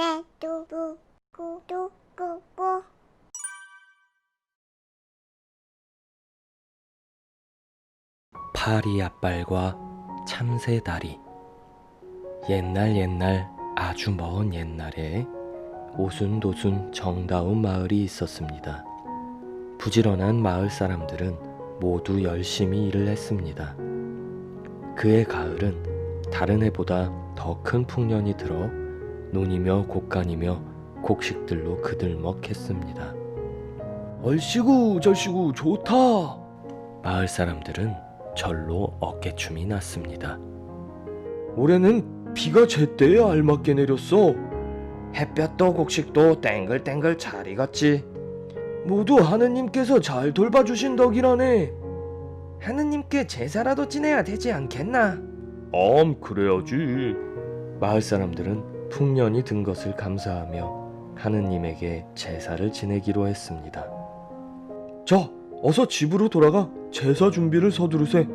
네, 두부, 구두, 구구. 파리 앞발과 참새 다리 옛날 옛날 아주 먼 옛날에 오순도순 정다운 마을이 있었습니다. 부지런한 마을 사람들은 모두 열심히 일을 했습니다. 그해 가을은 다른 해보다 더 큰 풍년이 들어 논이며 곡간이며 곡식들로 그들먹했습니다. 얼씨구 절씨구 좋다. 마을 사람들은 절로 어깨춤이 났습니다. 올해는 비가 제때에 알맞게 내렸어. 햇볕도 곡식도 땡글땡글 잘 익었지. 모두 하느님께서 잘 돌봐주신 덕이라네. 하느님께 제사라도 지내야 되지 않겠나? 엄 그래야지. 마을 사람들은 풍년이 든 것을 감사하며 하느님에게 제사를 지내기로 했습니다. 자, 어서 집으로 돌아가 제사 준비를 서두르세.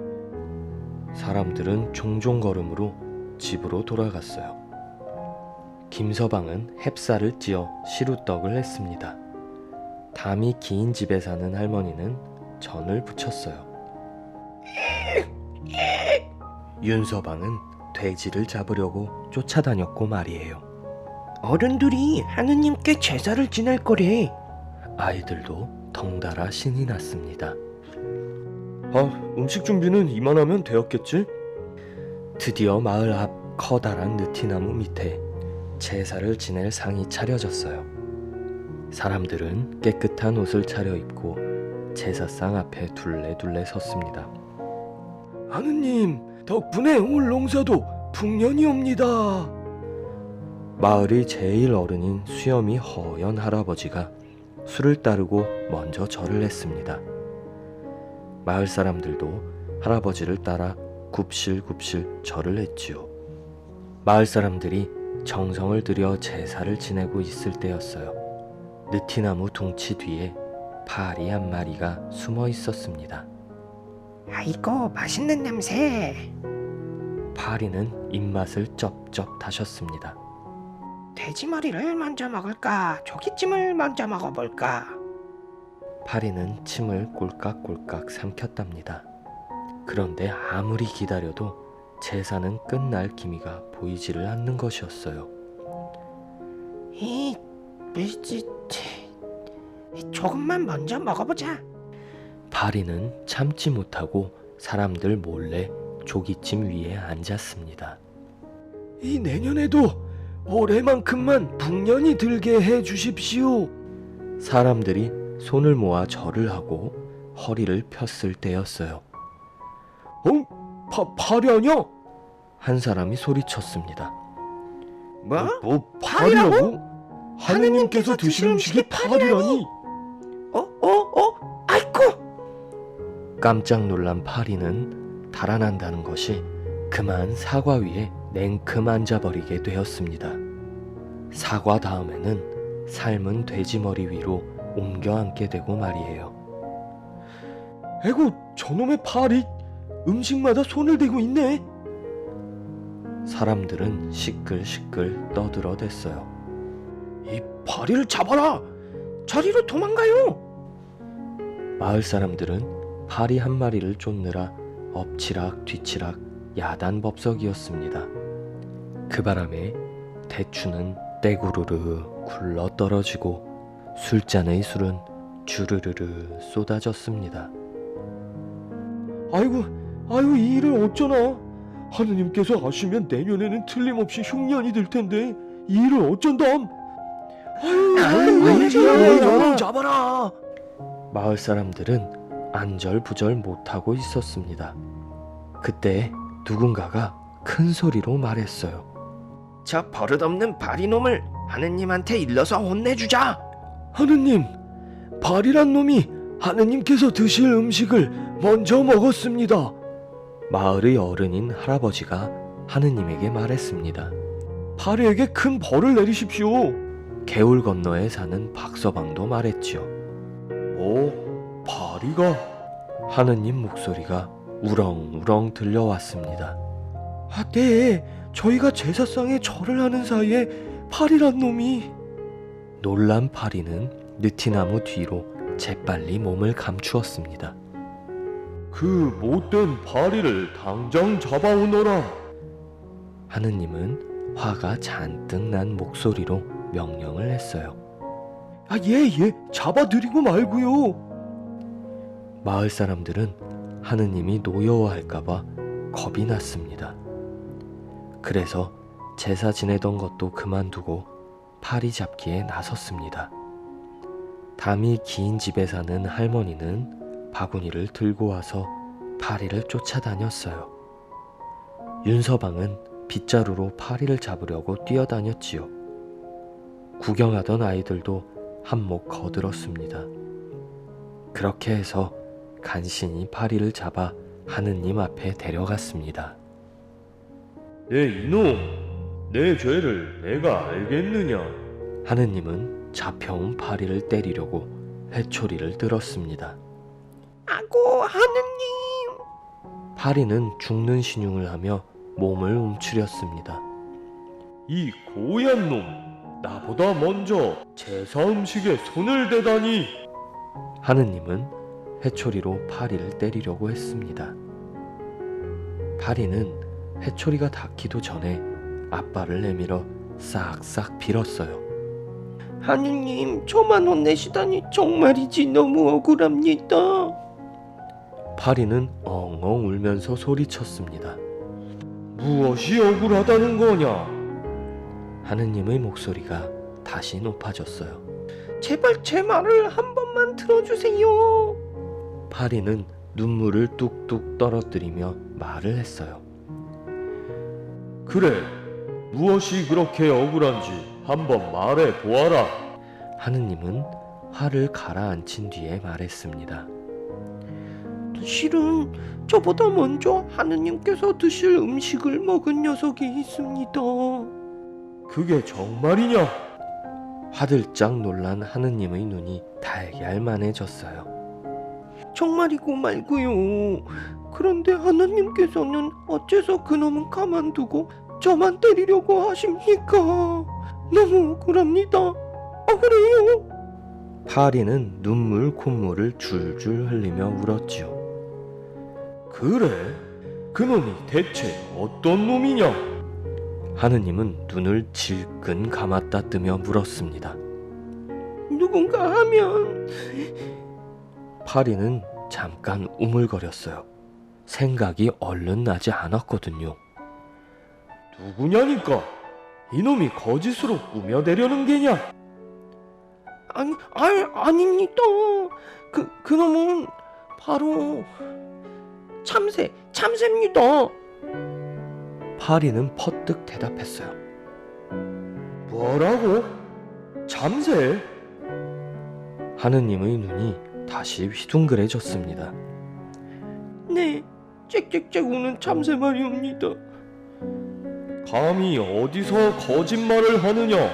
사람들은 종종 걸음으로 집으로 돌아갔어요. 김서방은 햅쌀을 찧어 시루떡을 했습니다. 담이 긴 집에 사는 할머니는 전을 부쳤어요. 윤서방은 돼지를 잡으려고 쫓아다녔고 말이에요. 어른들이 하느님께 제사를 지낼 거래. 아이들도 덩달아 신이 났습니다. 아, 음식 준비는 이만하면 되었겠지? 드디어 마을 앞 커다란 느티나무 밑에 제사를 지낼 상이 차려졌어요. 사람들은 깨끗한 옷을 차려입고 제사상 앞에 둘레둘레 섰습니다. 하느님, 덕분에 올 농사도 풍년이 옵니다. 마을의 제일 어른인 수염이 허연 할아버지가 술을 따르고 먼저 절을 했습니다. 마을 사람들도 할아버지를 따라 굽실굽실 절을 했지요. 마을 사람들이 정성을 들여 제사를 지내고 있을 때였어요. 느티나무 둥치 뒤에 파리 한 마리가 숨어 있었습니다. 아이고 맛있는 냄새 파리는 입맛을 쩝쩝 다셨습니다. 돼지머리를 먼저 먹을까 조기찜을 먼저 먹어볼까 파리는 침을 꼴깍꼴깍 삼켰답니다. 그런데 아무리 기다려도 제사는 끝날 기미가 보이지를 않는 것이었어요. 이 뭐지 조금만 먼저 먹어보자 파리는 참지 못하고 사람들 몰래 조기찜 위에 앉았습니다. 이 내년에도 올해만큼만 풍년이 들게 해 주십시오. 사람들이 손을 모아 절을 하고 허리를 폈을 때였어요. 어? 파, 파리 아니야? 한 사람이 소리쳤습니다. 뭐? 뭐 파리라고? 하느님께서 드시는 음식이 파리라니? 어? 어? 어? 깜짝 놀란 파리는 달아난다는 것이 그만 사과 위에 냉큼 앉아버리게 되었습니다. 사과 다음에는 삶은 돼지머리 위로 옮겨 앉게 되고 말이에요. 에고 저놈의 파리 음식마다 손을 대고 있네. 사람들은 시끌시끌 떠들어댔어요. 이 파리를 잡아라! 저리로 도망가요 마을 사람들은 파리 한 마리를 쫓느라 엎치락 뒤치락 야단법석이었습니다. 그 바람에 대추는 떼구르르 굴러 떨어지고 술잔의 술은 주르르르 쏟아졌습니다. 아이고, 아이고 이 일을 어쩌나? 하느님께서 아시면 내년에는 틀림없이 흉년이 들 텐데 이 일을 어쩐담? 아유, 아유, 아유, 아유, 저놈 잡아라! 마을 사람들은 안절부절 못하고 있었습니다. 그때 누군가가 큰 소리로 말했어요. 저 버릇없는 바리놈을 하느님한테 일러서 혼내주자 하느님, 발이란 놈이 하느님께서 드실 음식을 먼저 먹었습니다. 마을의 어른인 할아버지가 하느님에게 말했습니다. 발이에게 큰 벌을 내리십시오. 개울 건너에 사는 박서방도 말했지요. 오, 발 이가 하느님 목소리가 우렁우렁 들려왔습니다. 아, 네. 저희가 제사상에 절을 하는 사이에 파리란 놈이 놀란 파리는 느티나무 뒤로 재빨리 몸을 감추었습니다. 그 못된 파리를 당장 잡아오너라. 하느님은 화가 잔뜩 난 목소리로 명령을 했어요. 아, 예, 예, 잡아드리고 말고요. 마을 사람들은 하느님이 노여워할까봐 겁이 났습니다. 그래서 제사 지내던 것도 그만두고 파리 잡기에 나섰습니다. 담이 긴 집에 사는 할머니는 바구니를 들고 와서 파리를 쫓아다녔어요. 윤서방은 빗자루로 파리를 잡으려고 뛰어다녔지요. 구경하던 아이들도 한몫 거들었습니다. 그렇게 해서 간신히 파리를 잡아 하느님 앞에 데려갔습니다. 내 이놈, 내 죄를 내가 알겠느냐? 하느님은 잡혀온 파리를 때리려고 회초리를 들었습니다. 아고 하느님. 파리는 죽는 신용을 하며 몸을 움츠렸습니다. 이 고얀 놈, 나보다 먼저 제사 음식에 손을 대다니. 하느님은 회초리로 파리를 때리려고 했습니다. 파리는 회초리가 닿기도 전에 앞발을 내밀어 싹싹 빌었어요. 하느님 저만 혼내시다니 정말이지 너무 억울합니다. 파리는 엉엉 울면서 소리쳤습니다. 무엇이 억울하다는 거냐? 하느님의 목소리가 다시 높아졌어요. 제발 제 말을 한 번만 들어주세요. 파리는 눈물을 뚝뚝 떨어뜨리며 말을 했어요. 그래, 무엇이 그렇게 억울한지 한번 말해 보아라. 하느님은 화를 가라앉힌 뒤에 말했습니다. 실은 저보다 먼저 하느님께서 드실 음식을 먹은 녀석이 있습니다. 그게 정말이냐? 화들짝 놀란 하느님의 눈이 달걀만해졌어요. 정말이고 말고요. 그런데 하느님께서는 어째서 그놈은 가만두고 저만 때리려고 하십니까? 너무 억울합니다. 억울해요. 파리는 눈물 콧물을 줄줄 흘리며 울었지요. 그래? 그놈이 대체 어떤 놈이냐? 하느님은 눈을 질끈 감았다 뜨며 물었습니다. 누군가 하면 파리는 잠깐 우물거렸어요. 생각이 얼른 나지 않았거든요. 누구냐니까? 이놈이 거짓으로 꾸며대려는 게냐? 아니, 아니 아닙니다. 그 그놈은 바로 참새, 참새입니다. 파리는 퍼뜩 대답했어요. 뭐라고? 잠새? 하느님의 눈이 다시 휘둥그레졌습니다. 네, 짹짹짹 우는 참새 말이옵니다. 감히 어디서 거짓말을 하느냐?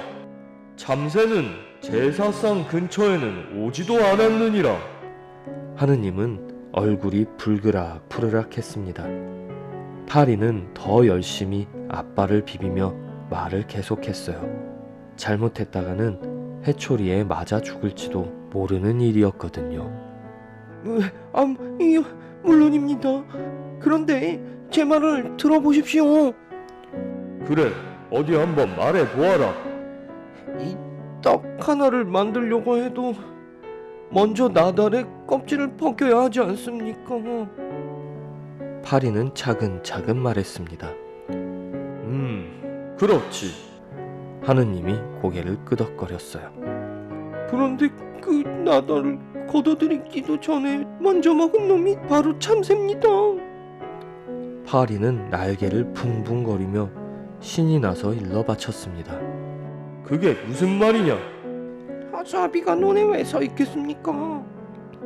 참새는 제사상 근처에는 오지도 않았느니라. 하느님은 얼굴이 불그락 푸르락했습니다. 파리는 더 열심히 앞발을 비비며 말을 계속했어요. 잘못했다가는 해초리에 맞아 죽을지도 모르는 일이었거든요. 아, 이, 물론입니다. 그런데 제 말을 들어보십시오. 그래, 어디 한번 말해 보아라. 이 떡 하나를 만들려고 해도 먼저 나달의 껍질을 벗겨야 하지 않습니까? 파리는 차근차근 말했습니다. 음, 그렇지. 하느님이 고개를 끄덕거렸어요. 그런데 그 나달을 걷어들이기도 전에 먼저 먹은 놈이 바로 참새입니다. 파리는 날개를 붕붕거리며 신이 나서 일러 바쳤습니다. 그게 무슨 말이냐? 아사비가 논에 왜 서 있겠습니까?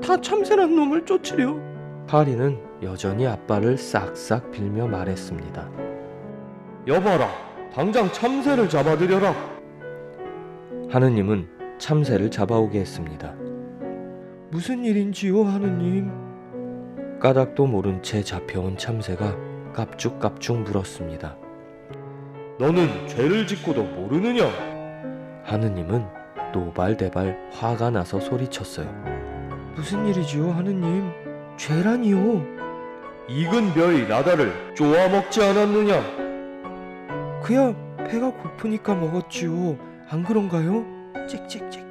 다 참새란 놈을 쫓으려. 파리는 여전히 앞발을 싹싹 빌며 말했습니다. 여봐라, 당장 참새를 잡아들여라. 하느님은 참새를 잡아오게 했습니다. 무슨 일인지요, 하느님? 까닭도 모른 채 잡혀온 참새가 깝죽깝죽 물었습니다. 너는 죄를 짓고도 모르느냐? 하느님은 노발대발 화가 나서 소리쳤어요. 무슨 일이지요, 하느님? 죄라니요. 익은 벼의 나다를 쪼아 먹지 않았느냐? 그야 배가 고프니까 먹었지요. 안 그런가요? 찍찍찍.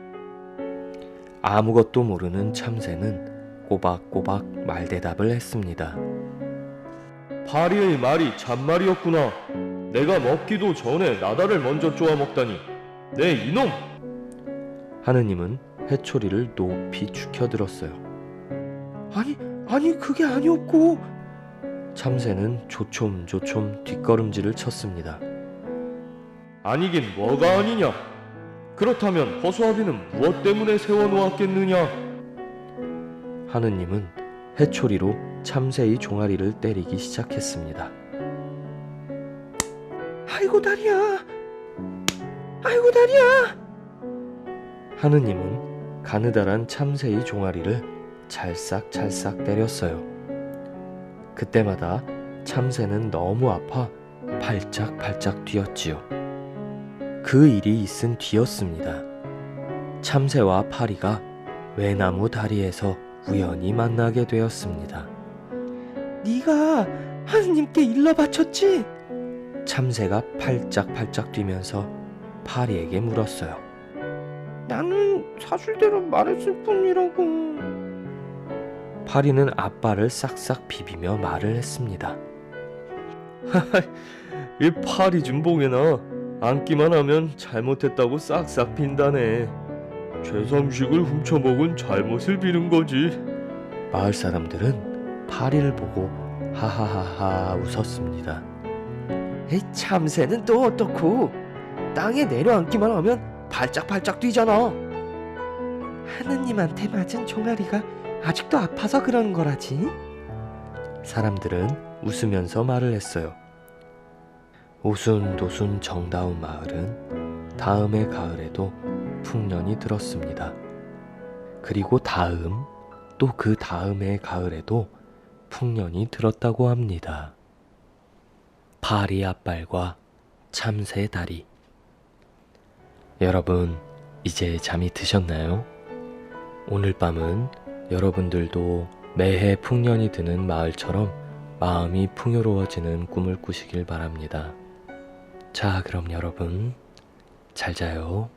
아무것도 모르는 참새는 꼬박꼬박 말대답을 했습니다. 파리의 말이 참말이었구나. 내가 먹기도 전에 나다를 먼저 쪼아 먹다니. 내 이놈! 하느님은 해초리를 높이 축혀들었어요. 아니, 아니 그게 아니었고. 참새는 조촘조촘 뒷걸음질을 쳤습니다. 아니긴 뭐가 아니냐? 그렇다면 허수아비는 무엇 때문에 세워놓았겠느냐? 하느님은 해초리로 참새의 종아리를 때리기 시작했습니다. 아이고 다리야. 아이고 다리야. 하느님은 가느다란 참새의 종아리를 찰싹찰싹 때렸어요. 그때마다 참새는 너무 아파 발짝발짝 뛰었지요. 그 일이 있은 뒤였습니다. 참새와 파리가 외나무 다리에서 우연히 만나게 되었습니다. 네가 하느님께 일러 바쳤지? 참새가 팔짝팔짝 뛰면서 파리에게 물었어요. 나는 사실대로 말했을 뿐이라고. 파리는 앞발을 싹싹 비비며 말을 했습니다. 이 파리 좀 보게나. 앉기만 하면 잘못했다고 싹싹 빈다네. 죄삼식을 훔쳐먹은 잘못을 비는 거지. 마을 사람들은 파리를 보고 하하하하 웃었습니다. 에이 참새는 또 어떻고? 땅에 내려앉기만 하면 발짝발짝 뛰잖아. 하느님한테 맞은 종아리가 아직도 아파서 그러는 거라지. 사람들은 웃으면서 말을 했어요. 오순도순 정다운 마을은 다음의 가을에도 풍년이 들었습니다. 그리고 다음 또 그 다음의 가을에도 풍년이 들었다고 합니다. 파리 앞발과 참새 다리. 여러분, 이제 잠이 드셨나요? 오늘 밤은 여러분들도 매해 풍년이 드는 마을처럼 마음이 풍요로워지는 꿈을 꾸시길 바랍니다. 자, 그럼 여러분, 잘 자요.